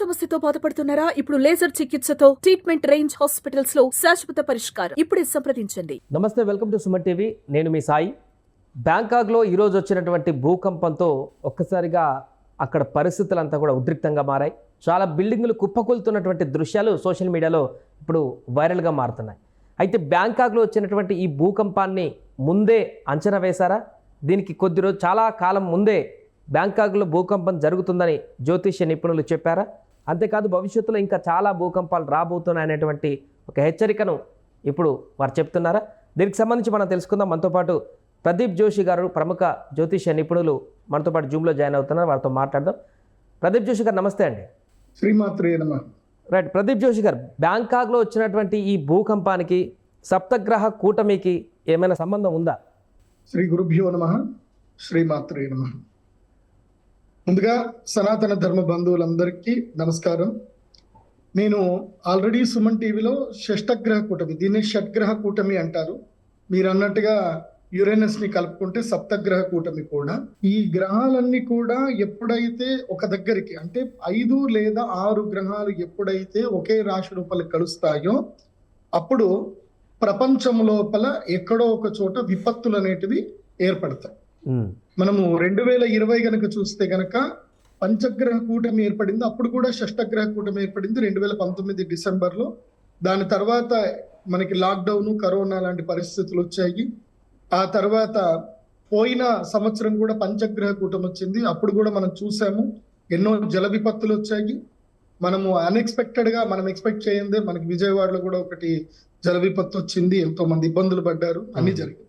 సమస్యతో బాధపడుతున్నారా? ఇప్పుడు లేజర్ చికిత్సతో ట్రీట్మెంట్ రేంజ్ హాస్పిటల్స్లో శాశ్వత పరిష్కారం ఇప్పుడే సంప్రదించండి. నమస్తే వెల్కమ్ టు సుమన్ టీవీ. నేను మీ సాయి. బ్యాంకాక్లో ఈరోజు వచ్చినటువంటి భూకంపంతో ఒక్కసారిగా అక్కడ పరిస్థితులంతా కూడా ఉద్రిక్తంగా మారాయి. చాలా బిల్డింగులు కుప్పకూలుతున్నటువంటి దృశ్యాలు సోషల్ మీడియాలో ఇప్పుడు వైరల్గా మారుతున్నాయి. అయితే బ్యాంకాక్లో వచ్చినటువంటి ఈ భూకంపాన్ని ముందే అంచనా వేశారా? దీనికి కొద్ది రోజు చాలా కాలం ముందే బ్యాంకాక్లో భూకంపం జరుగుతుందని జ్యోతిష్య నిపుణులు చెప్పారా? అంతేకాదు భవిష్యత్తులో ఇంకా చాలా భూకంపాలు రాబోతున్నాయనేటువంటి ఒక హెచ్చరికను ఇప్పుడు వారు చెప్తున్నారా? దీనికి సంబంధించి మనం తెలుసుకుందాం. మనతో పాటు ప్రదీప్ జోషి గారు ప్రముఖ జ్యోతిష్య నిపుణులు మనతో పాటు జూమ్లో జాయిన్ అవుతున్నారు. వారితో మాట్లాడదాం. ప్రదీప్ జోషి గారు నమస్తే అండి. శ్రీమాత్రే నమ. రైట్. ప్రదీప్ జోషి గారు బ్యాంకాక్లో వచ్చినటువంటి ఈ భూకంపానికి సప్తగ్రహ కూటమికి ఏమైనా సంబంధం ఉందా? శ్రీ గురుభ్యో నమ. శ్రీమాత్రే నమ. ముందుగా సనాతన ధర్మ బంధువులందరికీ నమస్కారం. నేను ఆల్రెడీ సుమన్ టీవీలో షష్టగ్రహ కూటమి దీన్ని షడ్గ్రహ కూటమి అంటారు. మీరు అన్నట్టుగా యురేనస్ని కలుపుకుంటే సప్తగ్రహ కూటమి కూడా. ఈ గ్రహాలన్నీ కూడా ఎప్పుడైతే ఒక దగ్గరికి అంటే ఐదు లేదా ఆరు గ్రహాలు ఎప్పుడైతే ఒకే రాశి రూపాలు కలుస్తాయో అప్పుడు ప్రపంచం లోపల ఎక్కడో ఒక చోట విపత్తులు అనేటివి ఏర్పడతాయి. మనము రెండు వేల ఇరవై గనక చూస్తే గనక పంచగ్రహ కూటమి ఏర్పడింది. అప్పుడు కూడా షష్టగ్రహ కూటమి ఏర్పడింది రెండు వేల పంతొమ్మిది డిసెంబర్లో దాని తర్వాత మనకి లాక్డౌన్ కరోనా లాంటి పరిస్థితులు వచ్చాయి. ఆ తర్వాత పోయిన సంవత్సరం కూడా పంచగ్రహ కూటమి వచ్చింది. అప్పుడు కూడా మనం చూసాము ఎన్నో జల విపత్తులు వచ్చాయి. మనము అన్ఎక్స్పెక్టెడ్గా మనం ఎక్స్పెక్ట్ చేయందే మనకి విజయవాడలో కూడా ఒకటి జల విపత్తు వచ్చింది. ఎంతో మంది ఇబ్బందులు పడ్డారు. అన్ని. జరిగాయి.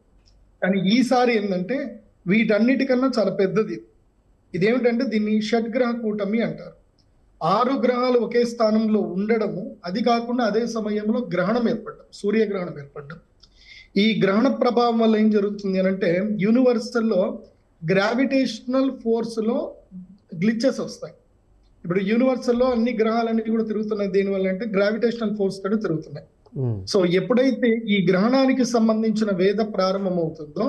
కానీ ఈసారి ఏంటంటే వీటన్నిటికన్నా చాలా పెద్దది. ఇదేమిటంటే దీన్ని షడ్గ్రహ కూటమి అంటారు. ఆరు గ్రహాలు ఒకే స్థానంలో ఉండడము అది కాకుండా అదే సమయంలో గ్రహణం ఏర్పడడం సూర్యగ్రహణం ఏర్పడడం. ఈ గ్రహణ ప్రభావం వల్ల ఏం జరుగుతుంది అని అంటే యూనివర్సల్లో గ్రావిటేషనల్ ఫోర్స్లో గ్లిచెస్ వస్తాయి. ఇప్పుడు యూనివర్సల్లో అన్ని గ్రహాలన్నీ కూడా తిరుగుతున్నాయి. దేనివల్ల అంటే గ్రావిటేషనల్ ఫోర్స్ తోటి తిరుగుతున్నాయి. సో ఎప్పుడైతే ఈ గ్రహణానికి సంబంధించిన వేద ప్రారంభం అవుతుందో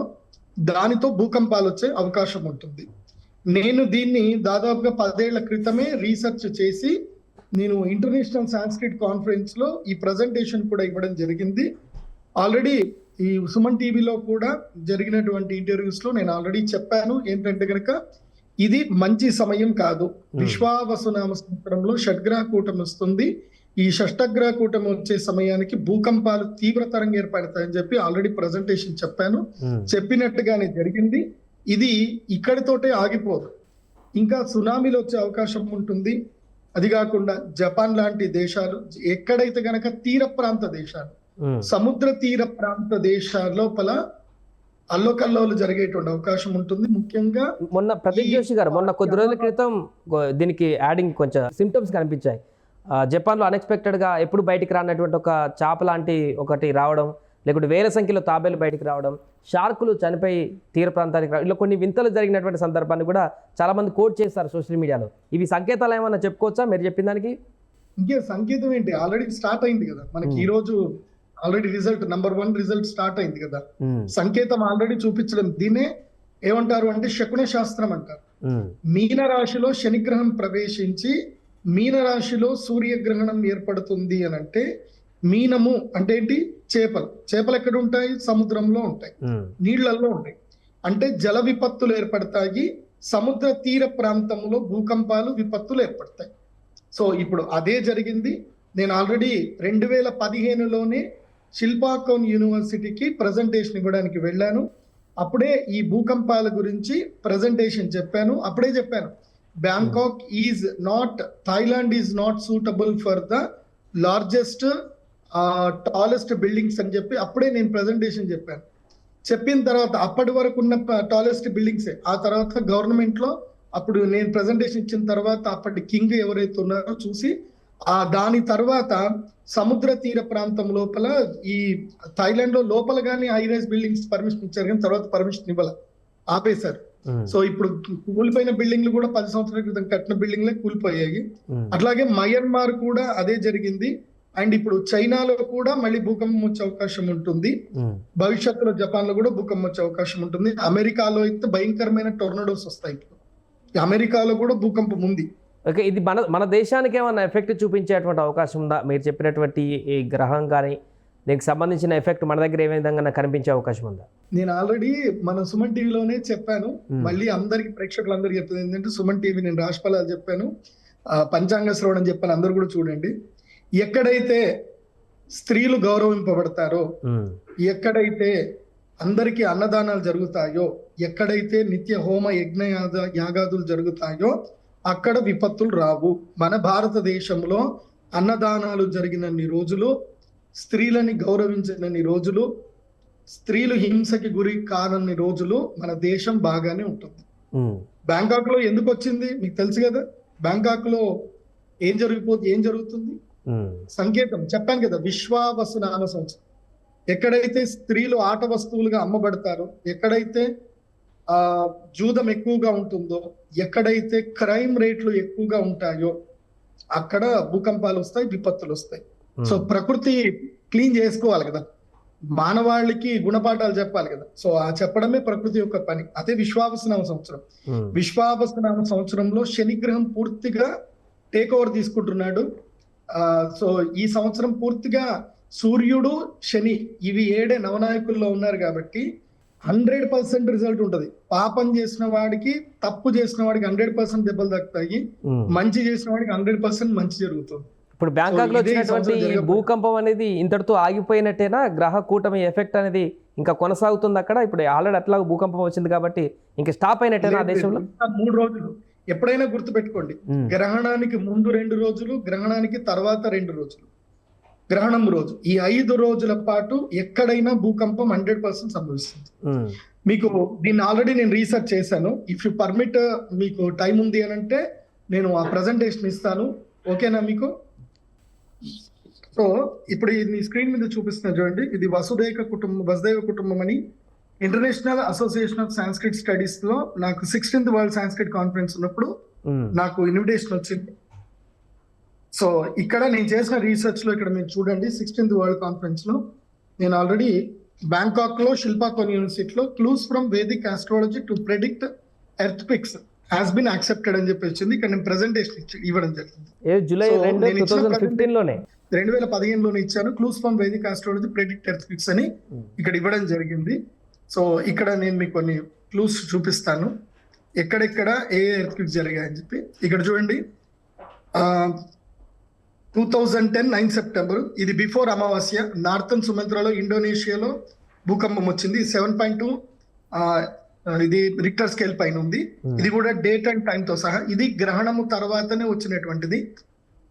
దానితో భూకంపాలు వచ్చే అవకాశం ఉంటుంది నేను దీన్ని దాదాపుగా పదేళ్ళ క్రితమే రీసెర్చ్ చేసి నేను ఇంటర్నేషనల్ సాంస్క్రిట్ కాన్ఫరెన్స్లో ఈ ప్రజెంటేషన్ కూడా ఇవ్వడం జరిగింది. ఆల్రెడీ ఈ సుమన్ టీవీలో కూడా జరిగినటువంటి ఇంటర్వ్యూస్లో నేను ఆల్రెడీ చెప్పాను. ఏంటంటే కనుక ఇది మంచి సమయం కాదు. విశ్వావసునామ సంవత్సరంలో షడ్గ్రహ కూటమి వస్తుంది ఈ షష్టగ్రహ కూటమి వచ్చే సమయానికి భూకంపాలు తీవ్రతరంగా ఏర్పడతాయని చెప్పి ఆల్రెడీ ప్రజెంటేషన్ చెప్పాను. ఉమ్, చెప్పినట్టుగానే జరిగింది. ఇది ఇక్కడితోటే ఆగిపోదు. ఇంకా సునామీలు వచ్చే అవకాశం ఉంటుంది. అది కాకుండా జపాన్ లాంటి దేశాలు ఎక్కడైతే గనక తీర ప్రాంత దేశాలు ఉమ్. సముద్ర తీర ప్రాంత దేశాల లోపల అల్లోకల్లోలు జరిగేటువంటి అవకాశం ఉంటుంది. ముఖ్యంగా మొన్న ప్రదీప్ జోషి గారు మొన్న కొద్ది రోజుల క్రితం దీనికి యాడింగ్ కొంచెం సిమ్టమ్స్ కనిపించాయి. జపాన్లో అన్ఎక్స్పెక్టెడ్గా ఎప్పుడు బయటికి రానటువంటి ఒక చాప లాంటి ఒకటి రావడం లేకుంటే వేల సంఖ్యలో తాబేలు బయటికి రావడం షార్కులు చనిపోయి తీర ప్రాంతానికి రావడం ఇలా కొన్ని వింతలు జరిగినటువంటి సందర్భాన్ని కూడా చాలా మంది కోట్ చేస్తారు సోషల్ మీడియాలో. ఇవి సంకేతాలు ఏమన్నా చెప్పుకోవచ్చా? మీరు చెప్పిన దానికి? ఇంకే సంకేతం ఏంటి? ఆల్రెడీ స్టార్ట్ అయింది కదా. మనకి. ఈ రోజు already result number one result start అయింది కదా. సంకేతం ఆల్రెడీ చూపించడం దీనే ఏమంటారు అంటే శకున శాస్త్రం అంటారు. మీన రాశిలో శనిగ్రహం ప్రవేశించి మీన రాశిలో సూర్యగ్రహణం ఏర్పడుతుంది అని అంటే మీనము అంటే ఏంటి? చేపలు. చేపలు ఎక్కడ ఉంటాయి? సముద్రంలో ఉంటాయి. ఉమ్, నీళ్ళలో ఉంటాయి. అంటే జల విపత్తులు ఏర్పడతాయి. సముద్ర తీర ప్రాంతంలో భూకంపాలు విపత్తులు ఏర్పడతాయి. సో ఇప్పుడు అదే జరిగింది. నేను ఆల్రెడీ రెండు వేల పదిహేనులోనే శిల్పాకోన్ యూనివర్సిటీకి ప్రజెంటేషన్ ఇవ్వడానికి వెళ్ళాను. అప్పుడే ఈ భూకంపాల గురించి ప్రజెంటేషన్ చెప్పాను. అప్పుడే చెప్పాను. Bangkok is not Thailand is not suitable for the largest tallest buildings అని చెప్పి అప్పుడే నేను ప్రజెంటేషన్ చెప్పాను. చెప్పిన తర్వాత అప్పటి వరకు ఉన్న టాలెస్ట్ బిల్డింగ్స్ ఆ తర్వాత గవర్నమెంట్లో అప్పుడు నేను ప్రజెంటేషన్ ఇచ్చిన తర్వాత అప్పటి కింగ్ ఎవరైతే ఉన్నారో చూసి ఆ దాని తర్వాత సముద్ర తీర ప్రాంతం లోపల ఈ థాయిలాండ్లో లోపల కానీ హై రైజ్ బిల్డింగ్స్ పర్మిషన్ ఇచ్చారు కానీ తర్వాత పర్మిషన్ ఇవ్వాలి. ఆపేశారు. సో ఇప్పుడు కూలిపోయిన బిల్డింగ్లు కూడా పది సంవత్సరాల క్రితం కట్టిన బిల్డింగ్లే కూలిపోయాయి. ఉమ్, అట్లాగే మయన్మార్ కూడా అదే జరిగింది. అండ్ ఇప్పుడు చైనాలో కూడా మళ్ళీ భూకంపం వచ్చే అవకాశం ఉంటుంది. ఉమ్, భవిష్యత్తులో జపాన్లో కూడా భూకంపం వచ్చే అవకాశం ఉంటుంది. అమెరికాలో అయితే భయంకరమైన టొర్నడోస్ వస్తాయి. ఇప్పుడు అమెరికాలో కూడా భూకంపం ఉంది. ఓకే ఇది మన మన దేశానికి ఏమైనా ఎఫెక్ట్ చూపించేటువంటి అవకాశం ఉందా? మీరు చెప్పినటువంటి ఈ గ్రహం కానీ దీనికి సంబంధించిన ఎఫెక్ట్ మన దగ్గర ఏ విధంగా కనిపించే అవకాశం ఉందా? నేను ఆల్రెడీ మన సుమన్ టీవీలోనే చెప్పాను. మళ్ళీ అందరికి ప్రేక్షకులందరికీ చెప్తుంది ఏంటంటే సుమన్ టీవీ నేను రాష్ట్రాలు చెప్పాను. పంచాంగ శ్రవణం చెప్పాను. అందరు కూడా చూడండి. ఎక్కడైతే స్త్రీలు గౌరవింపబడతారో ఎక్కడైతే అందరికీ అన్నదానాలు జరుగుతాయో ఎక్కడైతే నిత్య హోమ యజ్ఞ యాగ- యాగాదులు జరుగుతాయో అక్కడ విపత్తులు రావు. మన భారతదేశంలో అన్నదానాలు జరిగినన్ని రోజులు స్త్రీలని గౌరవించినన్ని రోజులు స్త్రీలు హింసకి గురి కానన్ని రోజులు మన దేశం బాగానే ఉంటుంది. బ్యాంకాక్లో ఎందుకు వచ్చింది? మీకు తెలుసు కదా బ్యాంకాక్లో ఏం జరిగిపోతే ఏం జరుగుతుంది? సంకేతం చెప్పాను కదా విశ్వావసు నామ సంవత్సరం. ఎక్కడైతే స్త్రీలు ఆట వస్తువులుగా అమ్మబడతారో ఎక్కడైతే ఆ జూదం ఎక్కువగా ఉంటుందో ఎక్కడైతే క్రైమ్ రేట్లు ఎక్కువగా ఉంటాయో అక్కడ భూకంపాలు వస్తాయి విపత్తులు వస్తాయి. సో ప్రకృతి క్లీన్ చేసుకోవాలి కదా. మానవాళికి గుణపాఠాలు చెప్పాలి కదా. సో ఆ చెప్పడమే ప్రకృతి యొక్క పని. అదే విశ్వావసనామ సంవత్సరం. ఉమ్, విశ్వావసనామ సంవత్సరంలో శని గ్రహం పూర్తిగా టేక్ ఓవర్ తీసుకుంటున్నాడు. ఆ సో ఈ సంవత్సరం పూర్తిగా సూర్యుడు శని ఇవి ఏడే నవనాయకుల్లో ఉన్నారు కాబట్టి హండ్రెడ్ పర్సెంట్ రిజల్ట్ ఉంటది. పాపం చేసిన వాడికి తప్పు చేసిన వాడికి హండ్రెడ్ పర్సెంట్ దెబ్బలు దక్కుతాయి ఉమ్. మంచి చేసిన వాడికి హండ్రెడ్ పర్సెంట్ మంచి జరుగుతుంది. ఇప్పుడు బ్యాంకాక్లో ఇదే ఈ వచ్చినటువంటి భూకంపం అనేది ఇంతటితో ఆగిపోయినట్టేనా? గ్రహ కూటమి ఎఫెక్ట్ అనేది ఇంకా కొనసాగుతుంది అక్కడ? ఇప్పుడు ఆల్రెడీ అట్లా భూకంపం వచ్చింది కాబట్టి ఇంకా స్టాప్ అయినట్టేనా ఆ దేశంలో? మూడు రోజులు. ఎప్పుడైనా గుర్తుపెట్టుకోండి. ఉమ్, గ్రహణానికి ముందు రెండు రోజులు గ్రహణానికి తర్వాత రెండు రోజులు. గ్రహణం రోజు. ఈ ఐదు రోజుల పాటు ఎక్కడైనా భూకంపం హండ్రెడ్ పర్సెంట్ సంభవిస్తుంది. మీకు దీన్ని ఆల్రెడీ నేను రీసెర్చ్ చేశాను. ఇఫ్ యు పర్మిట్ మీకు టైం ఉంది అని అంటే నేను ఆ ప్రజెంటేషన్ ఇస్తాను. ఓకేనా మీకు? సో ఇప్పుడు ఇది స్క్రీన్ మీద చూపిస్తున్నా చూడండి ఇది వసుదైక కుటుంబం వసుదైవ కుటుంబం అని ఇంటర్నేషనల్ అసోసియేషన్ ఆఫ్ సాంస్క్రిట్ స్టడీస్లో నాకు సిక్స్టీన్త్ వరల్డ్ సాంస్క్రిట్ కాన్ఫరెన్స్ ఉన్నప్పుడు ఉమ్, నాకు ఇన్విటేషన్ వచ్చింది. సో ఇక్కడ నేను చేసిన రీసెర్చ్లో ఇక్కడ మీరు చూడండి సిక్స్టీన్త్ వరల్డ్ కాన్ఫరెన్స్లో నేను ఆల్రెడీ బ్యాంకాక్లో శిల్పాకోన్ యూనివర్సిటీలో clues from Vedic astrology to predict earthquakes has been accepted అని చెప్పి వచ్చింది. ఇక్కడ నేను ప్రెజెంటేషన్ ఇవ్వడం జరిగింది. జూలై రెండు లోనే? రెండు వేల పదిహేనులోనే ఇచ్చాను. Clues from Vedic astrology predict earthquakes అని ఇక్కడ ఇవ్వడం జరిగింది. సో ఇక్కడ నేను మీకు కొన్ని క్లూస్ చూపిస్తాను. ఎక్కడెక్కడ ఏ ఎర్త్ క్విక్స్ జరిగాయని చెప్పి. ఇక్కడ చూడండి. Two thousand ten nine September ఇది బిఫోర్ అమావాస్య నార్థన్ సుమంత్రాలో ఇండోనేషియాలో భూకంపం వచ్చింది. సెవెన్ పాయింట్ టూ ఇది రిక్టర్ స్కేల్ పైన ఉంది. ఇది కూడా డేట్ అండ్ టైం తో సహా. ఇది గ్రహణము తర్వాతనే వచ్చినటువంటిది.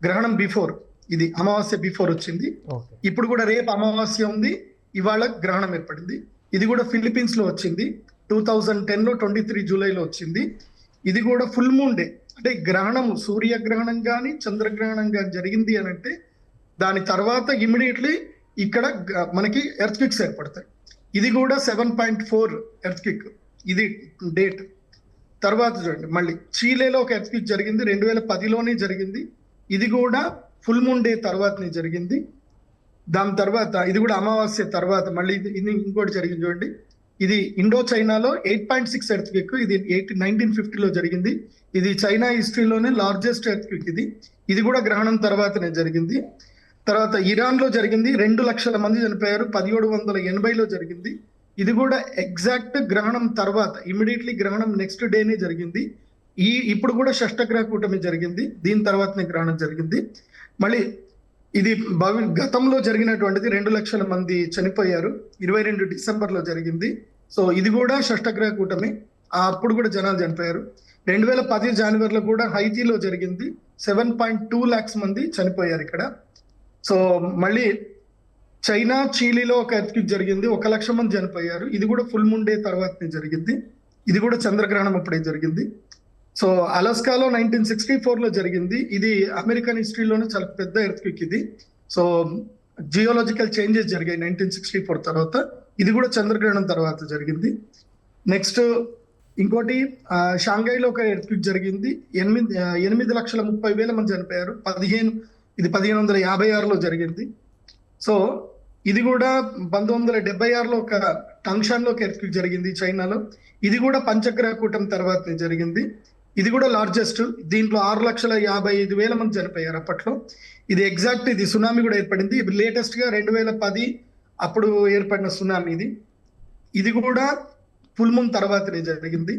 గ్రహణం బిఫోర్ ఇది అమావాస్య బిఫోర్ వచ్చింది. ఇప్పుడు కూడా రేపు అమావాస్య ఉంది. ఇవాళ గ్రహణం ఏర్పడింది. ఇది కూడా ఫిలిపీన్స్లో వచ్చింది. టూ థౌజండ్ టెన్లో ట్వంటీ త్రీ జూలైలో వచ్చింది. ఇది కూడా ఫుల్ మూన్ డే అంటే గ్రహణం సూర్యగ్రహణం కానీ చంద్రగ్రహణం కానీ జరిగింది అని అంటే దాని తర్వాత ఇమ్మీడియట్లీ ఇక్కడ మనకి ఎర్త్ క్విక్స్ ఏర్పడతాయి. ఇది కూడా seven point four earthquake ఇది డేట్ తర్వాత చూడండి మళ్ళీ చీలేలో ఒక ఎర్త్ క్విక్ జరిగింది. రెండు వేల పదిలోనే జరిగింది. ఇది కూడా ఫుల్ మూన్ డే తర్వాతనే జరిగింది. దాని తర్వాత ఇది కూడా అమావాస్య తర్వాత మళ్ళీ ఇది ఇది ఇంకోటి జరిగింది చూడండి. ఇది ఇండో చైనాలో eight point six earthquake ఇది ఎయిట్ నైన్టీన్ ఫిఫ్టీలో జరిగింది. ఇది చైనా హిస్టరీలోనే లార్జెస్ట్ ఎర్త్ క్విక్ ఇది. ఇది కూడా గ్రహణం తర్వాతనే జరిగింది. తర్వాత ఇరాన్లో జరిగింది రెండు లక్షల మంది చనిపోయారు పదిహేడు వందల ఎనభైలో జరిగింది. ఇది కూడా ఎగ్జాక్ట్ గ్రహణం తర్వాత ఇమీడియట్లీ గ్రహణం నెక్స్ట్ డేనే జరిగింది. ఈ ఇప్పుడు కూడా షష్టగ్రహ కూటమి జరిగింది. దీని తర్వాతనే గ్రహణం జరిగింది. మళ్ళీ ఇది భవి గతంలో జరిగినటువంటిది రెండు లక్షల మంది చనిపోయారు. ఇరవై రెండు డిసెంబర్లో జరిగింది. సో ఇది కూడా షష్టగ్రహ కూటమి. ఆ అప్పుడు కూడా జనాలు చనిపోయారు. రెండు వేల పది జనవరిలో కూడా హైతీలో జరిగింది. సెవెన్ పాయింట్ టూ ల్యాక్స్ మంది చనిపోయారు ఇక్కడ. సో మళ్ళీ చైనా చీలీలో ఒక ఎర్త్క్విక్ జరిగింది. ఒక లక్ష మంది చనిపోయారు. ఇది కూడా ఫుల్ మూన్ డే తర్వాతనే జరిగింది. ఇది కూడా చంద్రగ్రహణం అప్పుడే జరిగింది. సో అలస్కాలో నైన్టీన్ సిక్స్టీ ఫోర్లో జరిగింది. ఇది అమెరికన్ హిస్టరీలోనే చాలా పెద్ద ఎర్త్క్విక్ ఇది. సో జియోలాజికల్ చేంజెస్ జరిగాయి నైన్టీన్ సిక్స్టీ ఫోర్ తర్వాత. ఇది కూడా చంద్రగ్రహణం తర్వాత జరిగింది. నెక్స్ట్ ఇంకోటి షాంఘైలో ఒక ఎర్త్క్విక్ జరిగింది. ఎనిమిది ఎనిమిది లక్షల ముప్పై వేల మంది చనిపోయారు. పదిహేను ఇది పదిహేను వందల యాభై ఆరులో జరిగింది. సో ఇది కూడా పంతొమ్మిది వందల డెబ్బై ఆరులో ఒక టంక్షన్లో ఒక ఎర్త్క్విక్ జరిగింది చైనాలో. ఇది కూడా పంచగ్రహ కూటమి తర్వాతనే జరిగింది. ఇది కూడా లార్జెస్ట్ దీంట్లో ఆరు లక్షల యాభై ఐదు వేల మంది చనిపోయారు అప్పట్లో. ఇది ఎగ్జాక్ట్ ఇది సునామీ కూడా ఏర్పడింది. ఇది లేటెస్ట్గా రెండు వేల పది అప్పుడు ఏర్పడిన సునామీ ఇది. ఇది కూడా ఫుల్ తర్వాతనే జరిగింది.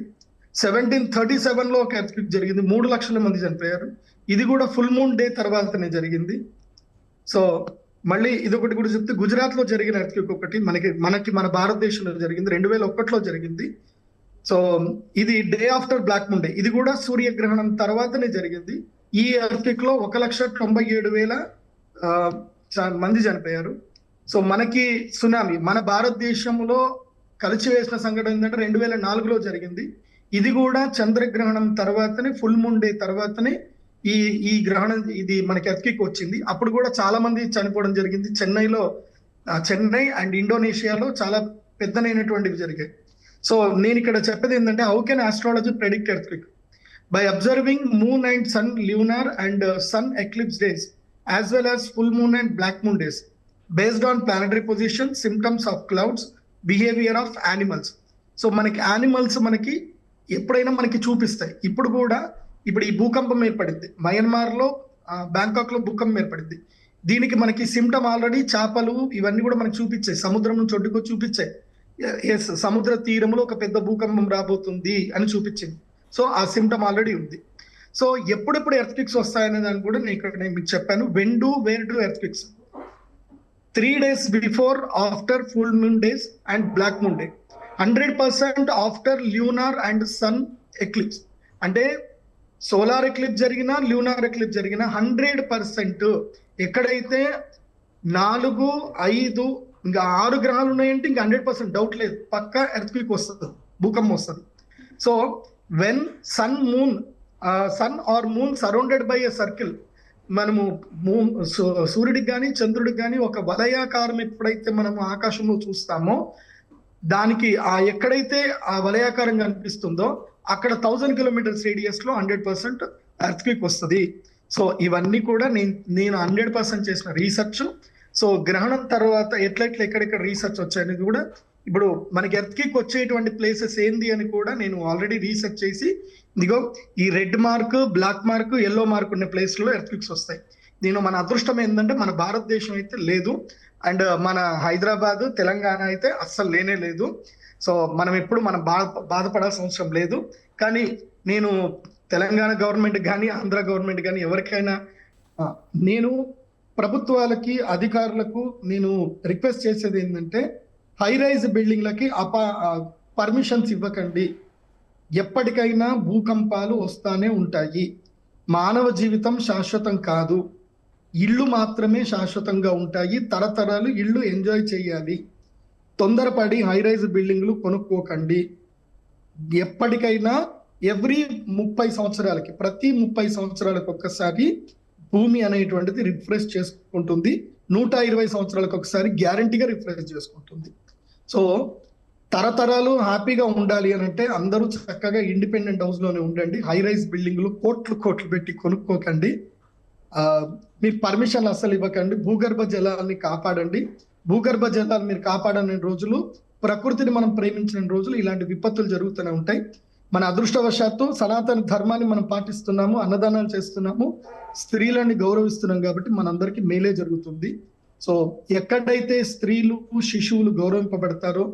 సెవెంటీన్ థర్టీ సెవెన్లో ఒక ఎర్త్క్విక్ జరిగింది. మూడు లక్షల మంది చనిపోయారు. ఇది కూడా ఫుల్ మూన్ డే తర్వాతనే జరిగింది. సో మళ్ళీ ఇది ఒకటి కూడా చెప్తే గుజరాత్లో జరిగిన ఎర్త్క్విక్ ఒకటి మనకి మనకి మన భారతదేశంలో జరిగింది. రెండు వేల ఒకటిలో జరిగింది. సో ఇది డే ఆఫ్టర్ బ్లాక్ ముండే ఇది కూడా సూర్యగ్రహణం తర్వాతనే జరిగింది. ఈ ఎర్త్క్విక్లో ఒక లక్ష తొంభై ఏడు వేల మంది చనిపోయారు. సో మనకి సునామీ మన భారతదేశంలో కలిచివేసిన సంఘటన ఏంటంటే రెండు వేల నాలుగులో జరిగింది. ఇది కూడా చంద్రగ్రహణం తర్వాతనే ఫుల్ ముండే తర్వాతనే ఈ ఈ గ్రహణం ఇది మనకి ఎత్కికి వచ్చింది. అప్పుడు కూడా చాలా మంది చనిపోవడం జరిగింది. చెన్నైలో చెన్నై అండ్ ఇండోనేషియాలో చాలా పెద్దనైనటువంటివి జరిగాయి. సో నేను ఇక్కడ చెప్పేది ఏంటంటే how can astrology predict earthquake by observing moon and sun lunar and sun eclipse days as well as full moon and black moon days based on planetary position symptoms of clouds behaviour of animals so మనకి animals మనకి ఎప్పుడైనా మనకి చూపిస్తాయి. ఇప్పుడు కూడా ఇప్పుడు ఈ భూకంపం ఏర్పడింది. మయన్మార్లో బ్యాంకాక్లో భూకంపం ఏర్పడింది. దీనికి మనకి సిమ్టమ్ ఆల్రెడీ చేపలు ఇవన్నీ కూడా మనకి చూపించాయి. సముద్రం నుంచి ఒడ్డుకో చూపించాయి. ఎస్ సముద్ర తీరంలో ఒక పెద్ద భూకంపం రాబోతుంది అని చూపించింది. సో ఆ సిమ్టమ్ ఆల్రెడీ ఉంది. సో ఎప్పుడెప్పుడు ఎర్త్క్విక్స్ వస్తాయనే దాన్ని కూడా నేను ఇక్కడ నేను మీకు చెప్పాను. When do where do earthquakes three days before after full moon days and black moon day hundred percent after lunar and sun eclipse అంటే సోలార్ ఎక్లిప్స్ జరిగినా ల్యూనార్ ఎక్లిప్స్ జరిగినా హండ్రెడ్ పర్సెంట్ ఎక్కడైతే నాలుగు ఐదు ఇంకా ఆరు గ్రహాలు ఉన్నాయంటే ఇంకా హండ్రెడ్ పర్సెంట్ డౌట్ లేదు. పక్కా ఎర్త్క్విక్ వస్తుంది భూకంపం వస్తుంది. So when sun moon sun are moon surrounded by a circle మనము మూన్ సూర్యుడికి కానీ చంద్రుడికి కానీ ఒక వలయాకారం ఎప్పుడైతే మనము ఆకాశంలో చూస్తామో దానికి ఆ ఎక్కడైతే ఆ వలయాకారం కనిపిస్తుందో అక్కడ థౌజండ్ కిలోమీటర్స్ రేడియస్లో హండ్రెడ్ పర్సెంట్ ఎర్త్క్విక్ వస్తుంది. సో ఇవన్నీ కూడా నేను నేను హండ్రెడ్ పర్సెంట్ చేసిన రీసెర్చ్ సో గ్రహణం తర్వాత ఎట్లెట్లా ఎక్కడెక్కడ రీసెర్చ్ వచ్చాయని కూడా ఇప్పుడు మనకి ఎర్త్కి వచ్చేటువంటి ప్లేసెస్ ఏంది అని కూడా నేను ఆల్రెడీ రీసెర్చ్ చేసి ఇదిగో ఈ red mark black mark yellow mark ఉన్న ప్లేస్లో ఎర్త్క్విక్స్ వస్తాయి. నేను మన అదృష్టం ఏంటంటే మన భారతదేశం అయితే లేదు. అండ్ uh, మన హైదరాబాద్ తెలంగాణ అయితే అస్సలు లేనే లేదు. సో మనం ఎప్పుడు మనం బాధ బాధపడాల్సిన అవసరం లేదు. కానీ నేను తెలంగాణ గవర్నమెంట్ కానీ ఆంధ్ర గవర్నమెంట్ కానీ ఎవరికైనా నేను ప్రభుత్వాలకి అధికారులకు నేను రిక్వెస్ట్ చేసేది ఏంటంటే హై రైజ్ బిల్డింగ్లకి అపా పర్మిషన్స్ ఇవ్వకండి. ఎప్పటికైనా భూకంపాలు వస్తానే ఉంటాయి. మానవ జీవితం శాశ్వతం కాదు. ఇళ్ళు మాత్రమే శాశ్వతంగా ఉంటాయి. తరతరాలు ఇళ్ళు ఎంజాయ్ చేయాలి. తొందరపడి హై రైజ్ బిల్డింగ్లు కొనుక్కోకండి. ఎప్పటికైనా ఎవ్రీ ముప్పై సంవత్సరాలకి ప్రతి ముప్పై సంవత్సరాలకు ఒక్కసారి భూమి అనేటువంటిది రిఫ్రెష్ చేసుకుంటుంది. నూట ఇరవై సంవత్సరాలకు ఒకసారి గ్యారంటీగా రిఫ్రెష్ చేసుకుంటుంది. సో తరతరాలు హ్యాపీగా ఉండాలి అని అంటే అందరూ చక్కగా ఇండిపెండెంట్ హౌస్లోనే ఉండండి. హై రైజ్ బిల్డింగ్లు కోట్లు కోట్లు పెట్టి కొనుక్కోకండి. మీరు పర్మిషన్ అస్సలు ఇవ్వకండి. భూగర్భ జలాల్ని కాపాడండి. భూగర్భ జలాలు మీరు కాపాడని రోజులు ప్రకృతిని మనం ప్రేమించిన రోజులు ఇలాంటి విపత్తులు జరుగుతూనే ఉంటాయి. మన అదృష్టవశాత్తు సనాతన ధర్మాన్ని మనం పాటిస్తున్నాము అన్నదానాలు చేస్తున్నాము స్త్రీలని గౌరవిస్తున్నాం కాబట్టి మనందరికీ మేలే జరుగుతుంది. సో ఎక్కడైతే స్త్రీలు శిశువులు గౌరవింపబడతారో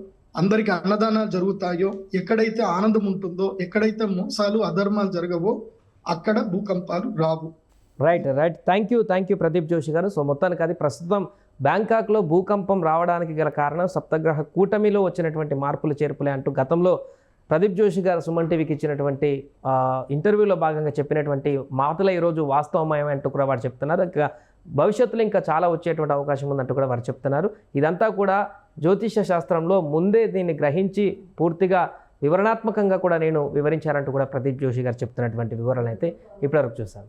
అందరికి అన్నదానాలు జరుగుతాయో ఎక్కడైతే ఆనందం ఉంటుందో ఎక్కడైతే మోసాలు అధర్మాలు జరగవో అక్కడ భూకంపాలు రావు. Right right thank you thank you Pradeep Joshi గారు. సో మొత్తానికి అది ప్రస్తుతం బ్యాంకాక్లో భూకంపం రావడానికి గల కారణం సప్తగ్రహ కూటమిలో వచ్చినటువంటి మార్పులు చేర్పులే అంటూ గతంలో ప్రదీప్ జోషి గారు సుమన్ టీవీకి ఇచ్చినటువంటి ఇంటర్వ్యూలో భాగంగా చెప్పినటువంటి మాటలు ఈరోజు వాస్తవమయం అంటూ కూడా వారు చెప్తున్నారు. ఇంకా భవిష్యత్తులో ఇంకా చాలా వచ్చేటువంటి అవకాశం ఉందంటూ కూడా వారు చెప్తున్నారు. ఇదంతా కూడా జ్యోతిష శాస్త్రంలో ముందే దీన్ని గ్రహించి పూర్తిగా వివరణాత్మకంగా కూడా నేను వివరించారంటూ కూడా ప్రదీప్ జోషి గారు చెప్తున్నటువంటి వివరాలు అయితే ఇప్పటివరకు చూశాను.